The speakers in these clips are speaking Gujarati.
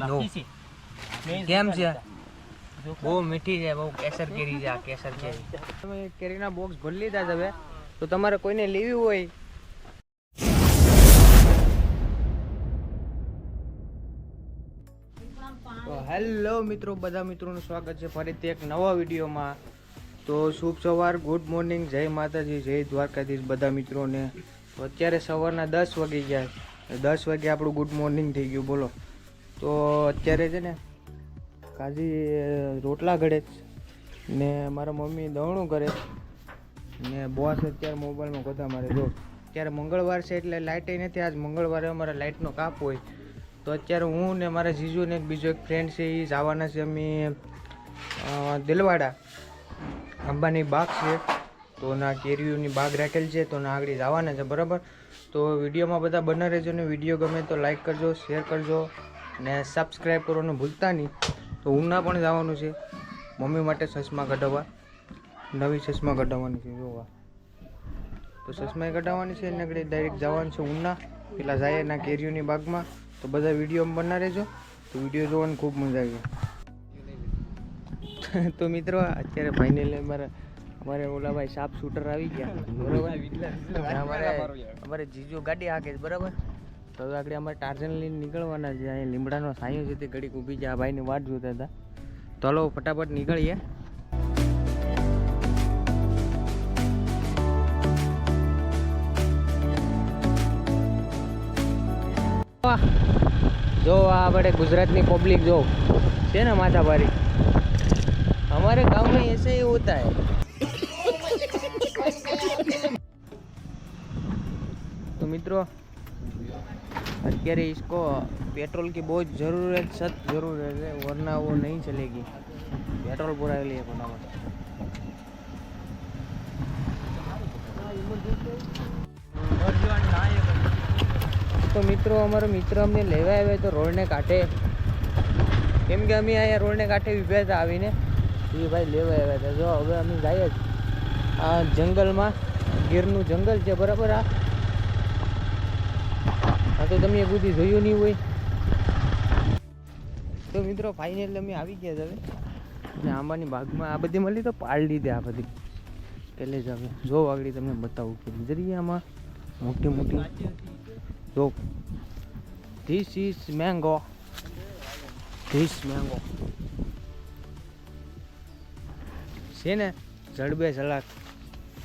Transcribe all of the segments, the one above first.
ભાઈ બાકી છે. કેમ છે? બહુ મીઠી છે બહુ કેસર કેરી છે આ કેસર કેરી. તમે કેરીના બોક્સ ભરી લીધા છે હવે તો તમારે કોઈને લેવી હોય? તો હેલો મિત્રો બધા મિત્રોનું સ્વાગત છે ફરીથી એક નવા વિડીયોમાં. તો શુભ સવાર ગુડ મોર્નિંગ જય માતાજી જય દ્વારકાધીશ બધા મિત્રોને. તો અત્યારે સવારના દસ વાગી ગયા. દસ વાગે આપણું ગુડ મોર્નિંગ થઈ ગયું બોલો. તો અત્યારે છે ને કાજી રોટલા ઘડે છે ને મારા મમ્મી દવણું કરે ને બોસ અત્યારે મોબાઈલમાં ગોતા મારે. જો, અત્યારે મંગળવાર છે એટલે લાઇટ નથી. આજ મંગળવારે અમારા લાઇટનો કાપ હોય. તો અત્યારે હું ને મારા જીજુ ને એક બીજો એક ફ્રેન્ડ છે એ જવાના છે અમે દિલવાડા. અંબાની બાગ છે. તો ના કેરીઓની બાગ રાખેલ છે. તો ના આગળ જવાના છે. બરાબર? તો વિડીયોમાં બધા બના રહેજો ને. વીડિયો ગમે તો લાઈક કરજો શેર કરજો. ને સબસ્ક્રાઈબ કરવાનું ભૂલતા નહીં. તો ઉના પણ જવાનું છે. મમ્મી માટે ચશ્મા કઢાવવા. નવી ચશ્મા કઢાવવાની છે, જોવા. તો ચશ્મા કઢાવવાની છે, એને આગળ ડાયરેક્ટ જવાનું છે ઉના પેલા જાય એના કેરીઓની બાગમાં. તો બધા વીડિયો બના રહેજો. તો વીડિયો જોવાની ખૂબ મજા આવી તો મિત્રો, અત્યારે ફાઇનલી અમારા અમારે ઓલા ભાઈ સાપ શૂટર આવી ગયા. બરોબર? અમારે અમારે જીજુ ગાડી હાકે બરાબર? તો હવે આગળ અમારે ટાર્ઝન લઈને નીકળવાના છે અહીંયા લીમડાનો સાયો છે તે ઘડીક ઊભી છે આ ભાઈની વાટ જોતા હતા તો હલો ફટાફટ નીકળીએ જો આ આપણે ગુજરાતની પબ્લિક જો છે ને માથાભારી हमारे गांव में ऐसे ही होता है तो मित्रों અત્યારે इसको पेट्रोल की बहुत ज़रूरत सख्त ज़रूरत है वरना वो नहीं चलेगी पेट्रोल पूरा लिए फटाफट તો મિત્રો અમારો મિત્ર અમને લેવા આવે તો રોડને કાંઠે કેમ કે અમે અહીંયા રોડને કાંઠે ઊભા હતા આવીને એ ભાઈ લેવા આવ્યા હતા જો હવે અમે જઈએ જ આ જંગલમાં ગીરનું જંગલ છે બરાબર આ આ તો તમે બધી જોયું નહીં હોય. તો મિત્રો ફાઇનલ અમે આવી ગયા હવે. અને આંબાની બાગમાં આ બધી મળી તો પાડ લીધી આ બધી. પહેલે જ હવે. જો આગળ તમને બતાવું કે આમાં મોટી મોટી. જો. This is mango this mango છે ને, જડબે સલાક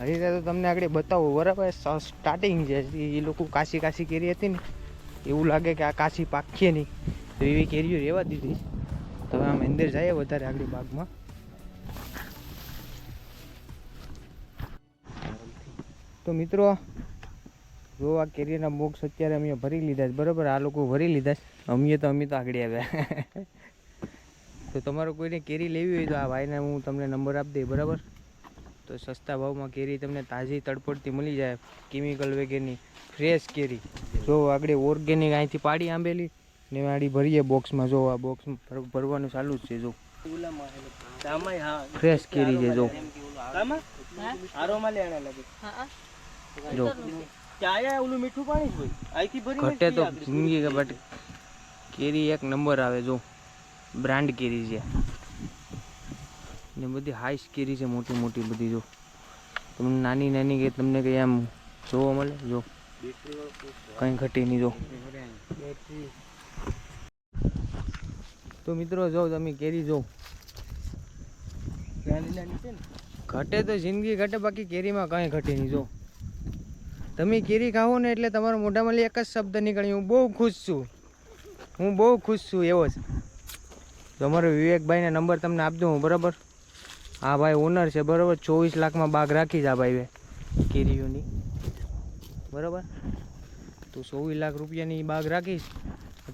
હજી તો તમને આગળ બતાવું, બરાબર સ્ટાર્ટિંગ છે, એ લોકો કાશી કાશી કરી હતી ને. એવું લાગે કે આ કાશી પાકીએ નહીં. તો એવી કેરીઓ રહેવા દીધી. તો આમ અંદર જઈએ વધારે આગળ બાગમાં. તો મિત્રો, જો આ કેરીના બોક્સ અત્યારે અમે ભરી લીધા છે, બરાબર? આ લોકો ભરી લીધા છે. અમે તો અમે તો આગળ આવ્યા. તો તમારો કોઈને કેરી લેવી હોય તો આ ભાઈને હું તમને નંબર આપી દઈ બરાબર? તો સસ્તા ભાવમાં કેરી તમને તાજી તડપડતી મળી જાય. કેમિકલ વગેરેની ફ્રેશ કેરી. જો આગળ ઓર્ગેનિક અહીંથી પાડી આંબેલી ને આડી ભરીએ બોક્સમાં જો આ બોક્સ ભરવાનું ચાલુ જ છે જો. ફ્રેશ કેરી છે જો. જો. ઘટે તો જિંદગી કેરી એક નંબર આવે જો. બ્રાન્ડ કેરી છે. ને બધી હાઈસ કેરી છે, મોટી મોટી બધી, જો. તમને નાની નાની કે તમને કઈ આમ જોવા મળે? જો. કંઈ ઘટી નહીં, જો. તો મિત્રો, જો, તમે કેરી જો. ઘટે તો જિંદગી ઘટે, બાકી કેરીમાં કંઈ ઘટે નહીં, જો. તમે કેરી ખાઓ ને એટલે તમારા મોઢામાં એક જ શબ્દ નીકળે. હું બહુ ખુશ છું. હું બહુ ખુશ છું, એવો જ. તમારો વિવેકભાઈને નંબર તમને આપજો, હું બરાબર? હા ભાઈ ઓનર છે, બરાબર? ચોવીસ લાખમાં બાગ રાખી જ આ ભાઈ કેરીઓની. બરાબર? તો ચોવીસ લાખ રૂપિયાની બાગ રાખીશ.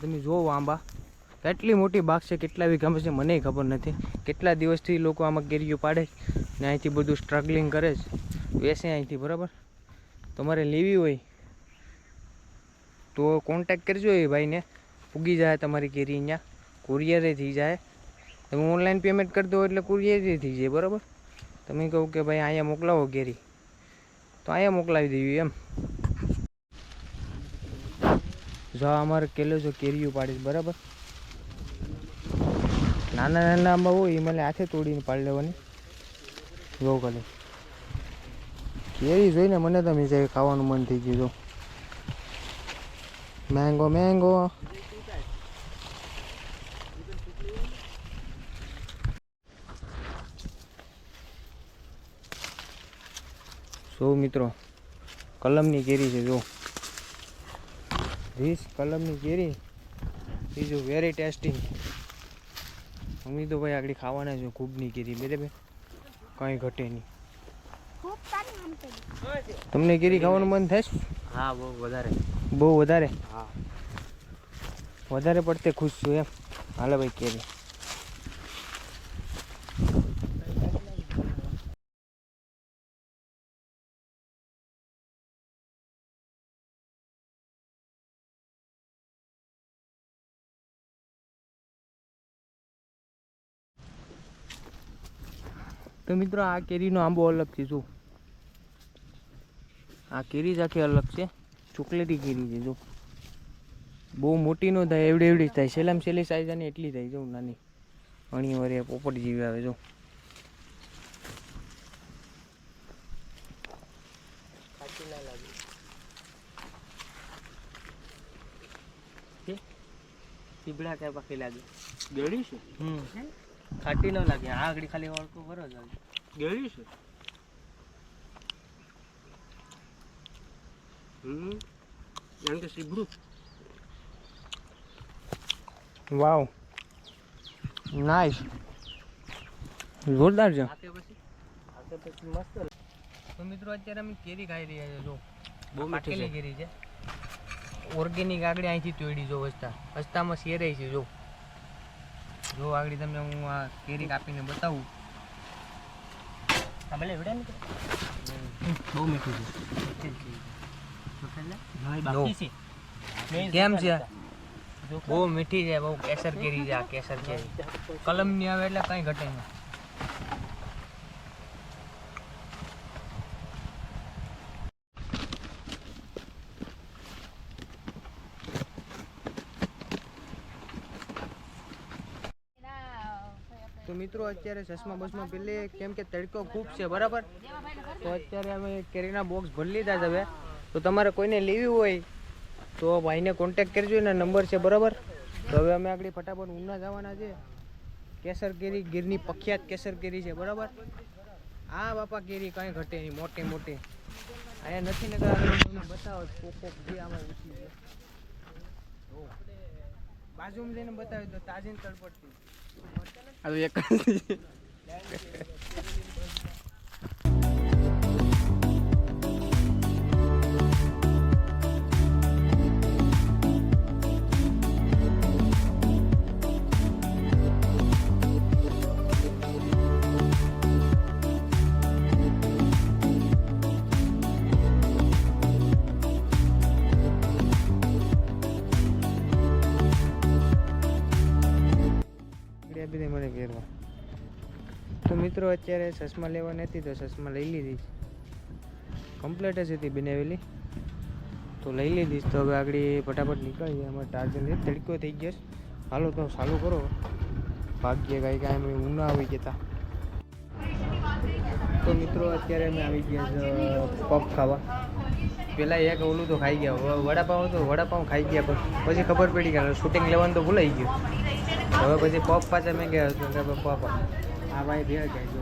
તમે જોવો આંબા. કેટલી મોટી બાગ છે, કેટલા વીઘામાં છે, મને ખબર નથી. કેટલા દિવસથી લોકો આમાં કેરીઓ પાડે ને અહીંથી બધું સ્ટ્રગલિંગ કરે છે. વેસે અહીંથી, બરાબર? તમારે લેવી હોય તો કોન્ટેક કરજો એ ભાઈને. પૂગી જાય તમારી કેરી અહીંયા. કુરિયરે થઈ જાય. તમે ઓનલાઈન પેમેન્ટ કરી દો એટલે કુરિયરે થઈ જાય, બરાબર? તમે કહો કે ભાઈ અહીંયા મોકલાવો કેરી તો અહીંયા મોકલાવી દઈએ એમ. જો અમારે કેલો જો કેરીઓ પાડીશ બરાબર? નાના નાના આંબા હોય એ મને હાથે તોડીને પાડી લેવાની. જો ખાલી કેરી જોઈને મને તમે જે ખાવાનું મન થઈ ગયું જો મેંગો મેંગો. જો મિત્રો કલમની કેરી છે જો. ધીસ કલમની કેરી ઇઝ વેરી ટેસ્ટી અમી તો ભાઈ આગળ ખાવાના છે ખૂબની કેરી બરાબર? કંઈ ઘટે નહીં. ખૂબ સારી માનતેલી તમને કેરી ખાવાનું મન થાય હા બહુ વધારે. બહુ વધારે? હા. વધારે પડતે ખુશ છું એમ. હાલે ભાઈ કેરી. તો મિત્રો આ કેરીનો આંબો અલગ છે જો. આ કેરી જ આખી અલગ છે. ચોકલેટી કેરી છે જો. બહુ મોટી નો થાય એવડી એવડી થાય. સેલામ સેલી સાઈઝ આની એટલી થાય જો નાની. અણી વરે પોપટ જેવી આવે જો. ચીબડા કે? પાકી લાગે? ગળી છે? હમ. ખાટી ન લાગે. આ આગળ ખાલી વળકો ભરો જ લાગે ગળી છે? હમ. જાણ કે સીબડું. વાવ. નાઈસ જોરદાર છે. પછી? પછી મસ્ત તો મિત્રો અત્યારે અમે કેરી ખાઈ રહ્યા છે જો. બહુ મીઠી કેરી છે. ઓર્ગેનિક આગળ અહીંથી તોડી જો વસ્તા. વસ્તામાં શેરાય છે જો. જો આગળ તમને હું આ કેરી કાપીને બતાવું. આ ભલે વિડા ને બહુ મીઠું છે. બાકી છે. મેં કેમ છે? બહુ મીઠી છે બહુ કેસર કેરી છે આ કેસર કેરી. કલમની આવે એટલે કઈ ઘટે નહીં. મિત્રો, અત્યારે ચશ્મા બસમાં પેલે કેમ કે તડકો ખૂબ છે, બરાબર? તો અત્યારે અમે કેરીના બોક્સ ભરી લીધા છે હવે. તો તમારે કોઈને લેવી હોય, તો ભાઈને કોન્ટેક્ટ કરજો. એના નંબર છે, બરાબર? તો હવે અમે આગળ ફટાફટ ઉના જવાના છે. કેસર કેરી, ગીરની પ્રખ્યાત કેસર કેરી છે, બરાબર? આ બાપા કેરી કાંઈ ઘટે નહીં, મોટી મોટી. અહીંયા નથી ને બતાવો કોક કોક જે આમાં ઊંચી છે. બાજુમાં જઈને બતાવ્યું તો તાજી ને તળપડતી હવે મિત્રો અત્યારે ચશ્મા લેવા નથી તો ચશ્મા લઈ લીધી કમ્પ્લેટ જ હતી બનાવેલી. તો લઈ લીધી તો હવે આગળ ફટાફટ નીકળીએ. અમારે ચાર્જર તડકો થઈ ગયો હાલો તો ચાલુ કરો. ભાગ્ય કાંઈ કાંઈ અમે ઉના આવી હતા તો મિત્રો અત્યારે અમે આવી ગયા પફ ખાવા. પહેલાં એક ઓલું તો ખાઈ ગયા. વડાપાઉં તો વડાપાઉં ખાઈ ગયા પણ પછી ખબર પડી કે શૂટિંગ લેવાનું તો ભૂલાઈ ગયું. હવે પછી પફ પાછા મેં ગયા પપ્પા આ ભાઈ ભેળ જાય જો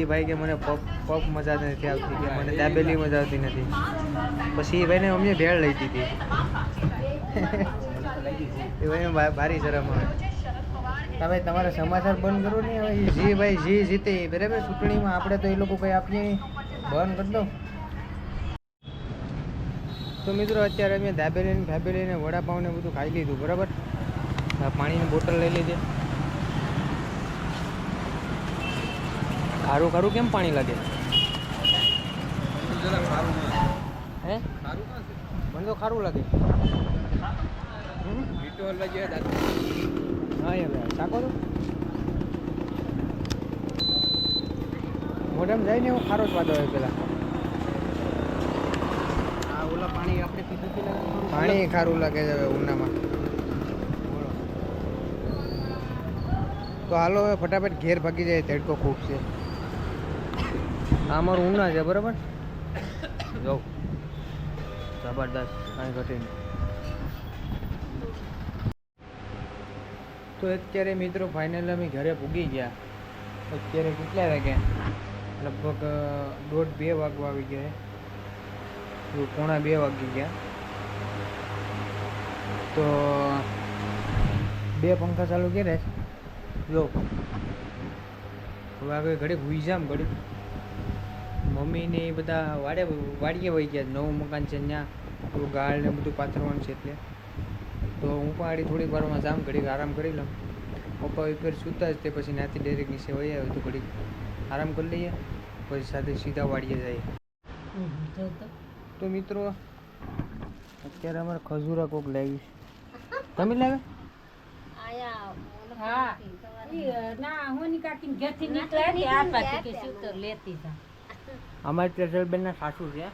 એ ભાઈ કે મને પગ પગ મજા નથી આવતી કે મને દાબેલી મજા આવતી નથી. પછી એ ભાઈને અમને ભેળ લઈ દીધી. એ ભાઈ ભારી શરમ આવે તમે તમારે સમાચાર બંધ કરો ને, હવે જી ભાઈ જી જીતે બરાબર? ચૂંટણીમાં આપણે તો એ લોકો કંઈ આપીએ બંધ કરી દો. તો મિત્રો, અત્યારે અમે દાબેલી ને ફાબેલી ને વડાપાઉં ને બધું ખાઈ લીધું, બરાબર? પાણીની બોટલ લઈ લીધી. ખારું ખારું કેમ પાણી લાગે? હે? મને તો ખારું લાગે? હા યાર ચાકો તો? મોઢામાં જાય ને એવો ખારો સ્વાદ આવે પેલા. આ ઓલા પાણી આપણે પીધું પાણી ખારું લાગે છે હવે ઉનામાં. તો હાલો હવે ફટાફટ ઘેર ભાગી જાય તડકો ખૂબ છે. આ અમારું ઉના છે, બરાબર? જો જબરદસ્ત, કાંઈ ઘટીને તો અત્યારે મિત્રો ફાઇનલ અમે ઘરે પૂગી ગયા. અત્યારે કેટલા વાગ્યા? લગભગ દોઢ બે વાગવા આવી ગયા. પોણા બે વાગી ગયા. તો, બે પંખા ચાલુ કર્યા જો. હવે આગળ ઘડીક હુઈ જામ ઘડીક. મમ્મી ને એ બધા વાડે વાડીએ વહી ગયા નવું મકાન છે ત્યાં. થોડું ગાળ ને બધું પાથરવાનું છે એટલે. તો હું પણ આડી થોડીક વારમાં જામ ઘડીક આરામ કરી લઉં. પપ્પા ઉપર સૂતા જ તે પછી નાતી ડેરેક નીચે વહી આવ્યો તો ઘડીક આરામ કરી લઈએ. પછી સાથે સીધા વાડીએ જઈએ. તો મિત્રો, અત્યારે અમારે ખજૂરા કોક લાવી છે. તમે લાવે હા. ના, હું કાકી ઘેરથી નીકળ્યા આ પાછી કે સૂતર લેતી જા. અમારે ટ્રેસલબેનના સાસુ છે.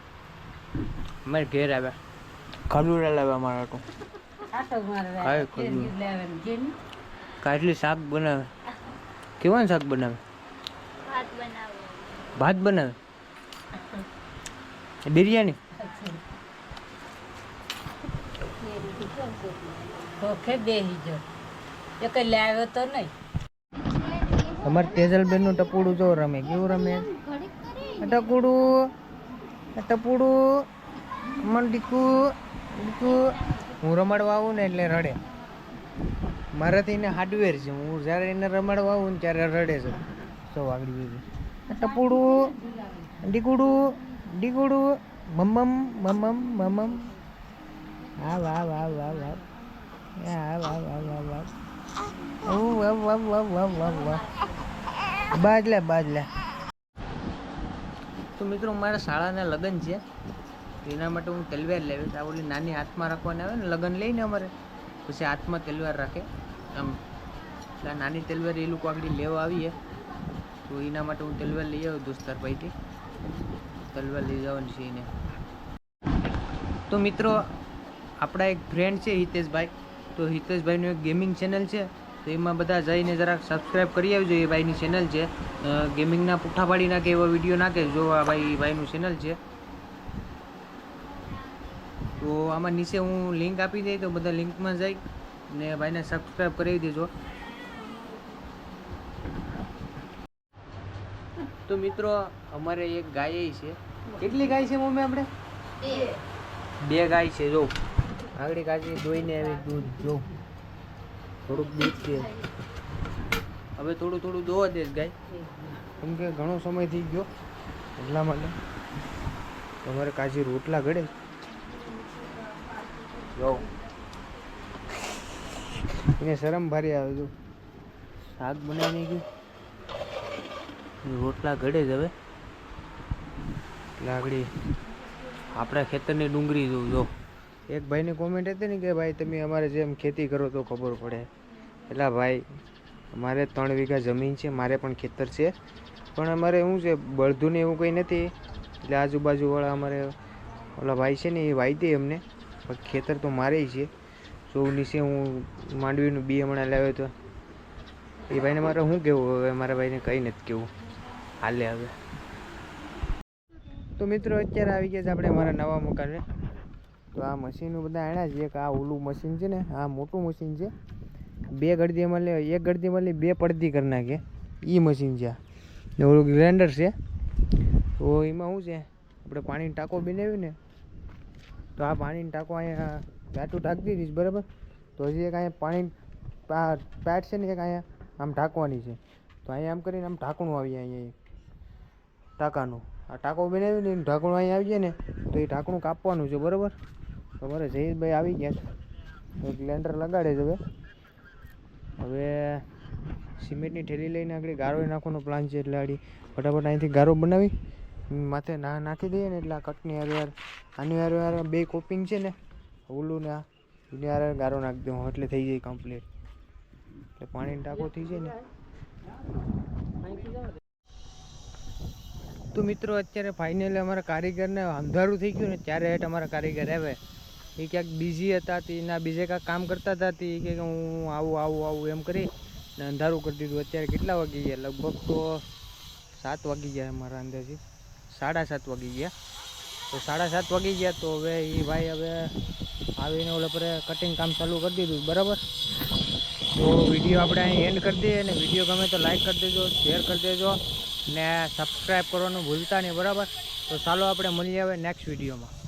અમારે ઘેર આવ્યા. ખજૂરા લાવ્યા અમારા તો. કાંઈ કાટલી શાક બનાવે. કેવાનું શાક બનાવે? ભાત ભાત બનાવે? બિરયાની? ભોખે બેહી જો. એ કઈ લાવ્યો તો નહીં. અમારે તેજલબેનનું ટપુડું જો રમે. કેવું રમે? આ ટપુડું આ મન ડીકુ ડીકુ હું રમાડવા આવું ને એટલે રડે મારાથી એને હાર્ડવેર છે હું જ્યારે એને રમાડવા આવું ને ત્યારે રડે છે સો વાગડી બીજું ટપુડું ડીકુડું ડીકુડું મમમ મમમ મમમ હા વાહ વાહ વાહ વાહ હા વાહ વાહ વાહ વાહ વાહ વાહ વાહ વાહ વાહ બાજલે બાજલે તો મિત્રો મારા શાળાના લગ્ન છે. એના માટે હું તલવાર લેવી આ ઓલી નાની હાથમાં રાખવાની આવે ને, લગ્ન લઈને અમારે. પછી હાથમાં તલવાર રાખે. આમ એટલે નાની તલવાર એ લોકો આગળ લેવા આવીએ. તો એના માટે હું તલવાર લઈ આવ્યો દોસ્તાર ભાઈથી તલવાર લઈ જવાની છે એને. તો મિત્રો, આપણા એક ફ્રેન્ડ છે હિતેશભાઈ. તો હિતેશભાઈનું એક ગેમિંગ ચેનલ છે. તો એમાં બધા જઈને જરાક સબસ્ક્રાઈબ કરી આવજો એ ભાઈની ચેનલ છે. ગેમિંગના પુઠ્ઠા પાડી નાખે એવો વીડિયો નાખે જો આ ભાઈ ભાઈનું ચેનલ છે. તો આમાં નીચે હું લિંક આપી દઈ તો બધા લિંકમાં જઈ ને ભાઈને સબસ્ક્રાઈબ કરી દેજો. તો મિત્રો અમારે એક ગાય છે. કેટલી ગાય છે મમ્મી આપણે? બે. ગાય છે જો. આગળ કાચી દોઈને આવી દૂધ જો. થોડુંક દૂધ છે હવે થોડું થોડું દોવા દેશ ગાય. કેમ કે ઘણો સમય થઈ ગયો એટલા માટે. તમારે કાજી રોટલા ઘડે જો એને શરમ ભારી આવે જો. શાક બનાવી ગયું રોટલા ઘડે જ હવે. આગળ આપણા ખેતરની ડુંગળી જોઉં જો. એક ભાઈની કોમેન્ટ હતી ને કે, ભાઈ, તમે અમારે જેમ ખેતી કરો તો ખબર પડે. એટલે, ભાઈ, અમારે ત્રણ વીઘા જમીન છે, મારે પણ ખેતર છે. પણ અમારે શું છે બળધું એવું કંઈ નથી. એટલે આજુબાજુવાળા અમારે, ઓલા ભાઈ છે ને, એ વાઈ દે અમને. પણ ખેતર તો મારે છે. સો નીચે હું માંડવીનું બી હમણાં લાવ્યો તો, એ ભાઈને મારે શું કહેવું? હવે મારા ભાઈને કંઈ નથી કહેવું. હાલે હવે. તો મિત્રો, અત્યારે આવી ગયા છે આપણે અમારા નવા મકાને. તો આ મશીનો બધા આણ્યા છે. એક આ ઓલું મશીન છે ને, આ મોટું મશીન છે. બે ગળદીમાં લે, એક ગળદીમાં લે, બે પડતી કરી નાખે. એ મશીન છે. ને ઓલું ગ્રાઇન્ડર છે. તો એમાં શું છે? આપણે પાણીનો ટાંકો બનાવ્યું ને, તો આ પાણીનો ટાંકો અહીંયા ગાંઠું ટાંકતી દીધી બરાબર? તો હજી એક અહીંયા પાણી પેટ છે ને એક અહીંયા આમ ઢાંકવાની છે. તો અહીંયા આમ કરીને આમ ઢાંકણું આવી અહીંયા ટાંકાનું. આ ટાંકો બનાવ્યું ને, ઢાંકણું અહીંયા આવી જાય ને, તો એ ઢાંકણું કાપવાનું છે, બરાબર? મારે જયેશભાઈ આવી ગયા છે. એક લેન્ડર લગાડે છે હવે. હવે સિમેન્ટની ઠેલી લઈને આગળ ગારો નાખવાનો પ્લાન છે એટલે આડી ફટાફટ અહીંથી ગારો બનાવી. માથે ના નાખી દઈએ ને એટલે આ કટની હારે આની હારે હારે બે કોપિંગ છે ને. ઓલું ને એની હારે ગારો નાખી દઉં. એટલે થઈ જાય કમ્પ્લીટ એટલે પાણીનો ટાંકો થઈ જાય ને. તો મિત્રો, અત્યારે ફાઇનલી અમારા કારીગરને અંધારું થઈ ગયું ને, ત્યારે હેઠ અમારા કારીગર આવે. એ ક્યાંક બિઝી હતા તે એના બીજે કાંઈ કામ કરતા હતા તે, કે હું આવું આવું આવું એમ કરી ને અંધારું કરી દીધું. અત્યારે કેટલા વાગી ગયા? લગભગ તો સાત વાગી ગયા મારા અંદાજે. સાડા સાત વાગી ગયા. તો સાડા સાત વાગી ગયા તો હવે એ ભાઈ હવે આવીને ઓલા પર કટિંગ કામ ચાલુ કરી દીધું. બરાબર? તો વીડિયો આપણે અહીં એન્ડ કરી દઈએ અને વીડિયો ગમે તો લાઈક કરી દેજો શેર કરી દેજો ને સબસ્ક્રાઈબ કરવાનું ભૂલતા નહીં. બરાબર? તો ચાલો આપણે મળીએ હવે નેક્સ્ટ વિડીયોમાં